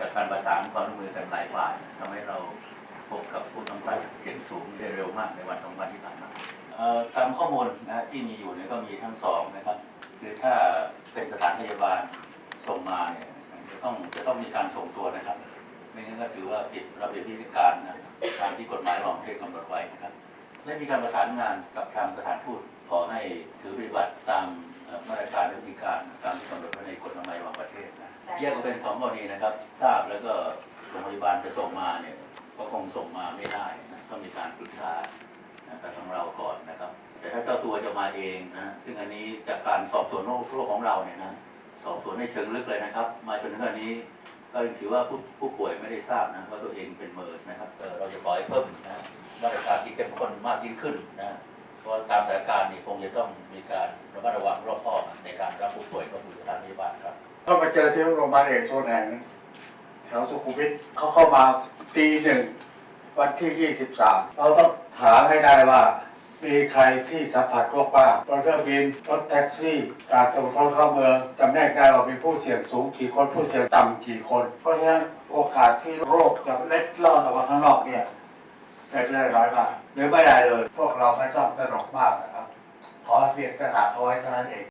จากการประสานความร่วมมือกันหลายฝ่ายทำให้เราพบกับผู้สัมผัสเสียงสูงได้เร็วมากในวันสองวันที่ผ่านมาตามข้อมูลนะที่มีอยู่เนี่ยก็มีทั้งสองนะครับคือถ้าเป็นสถานพยาบาลส่งมาเนี่ยจะต้องจะต้องมีการส่งตัวนะครับ ไม่งั้นก็ถือว่าผิดระเบียบวิธีการนะตามที่กฎหมายระหว่างประเทศกำหนดไว้นะครับได้มีการประสานงานกับทางสถานทูตขอให้ถือปฏิบัติตาม แยกออกเป็นสองกรณีนะครับ ทราบแล้วก็โรงพยาบาลจะส่งมาเนี่ยก็คงส่งมาไม่ได้นะต้องมีการปรึกษานะกับทางเราก่อนนะครับ แต่ถ้าเจ้าตัวจะมาเองนะซึ่งอันนี้จากการสอบสวนโรคของเราเนี่ยนะสอบสวนในเชิงลึกเลยนะครับ มาจนถึงอันนี้ก็ยังถือว่าผู้ผู้ป่วยไม่ได้ทราบนะว่าตัวเองเป็นเมอร์สนะครับเราจะขอให้เพิ่มนะมาตรการที่เข้มข้นมากยิ่งขึ้นนะเพราะตามสถานการณ์นี่คงจะต้องมีการระมัดระวังรอบคอบ เจอที่โรงพยาบาลเอกชนแห่งแถวสุขุมวิทเขาเข้ามาตีหนึ่งวันที่ 23 เราต้องถามให้ได้ว่า มีใครที่สัมผัสโรคบ้างรถเครื่องบินรถแท็กซี่การตรวจคนเข้าเมืองจำแนกได้ว่ามีผู้เสี่ยงสูงกี่คนผู้เสี่ยงต่ำกี่คน เพราะฉะนั้นโอกาสที่โรคจะเล็ดลอดออกมาข้างนอกเนี่ยเป็นได้ร้อยมากหรือไม่ได้เลย พวกเราไม่ต้องตระหนกมากนะครับขอเพียงตระหนักเอาไว้เท่านั้นเอง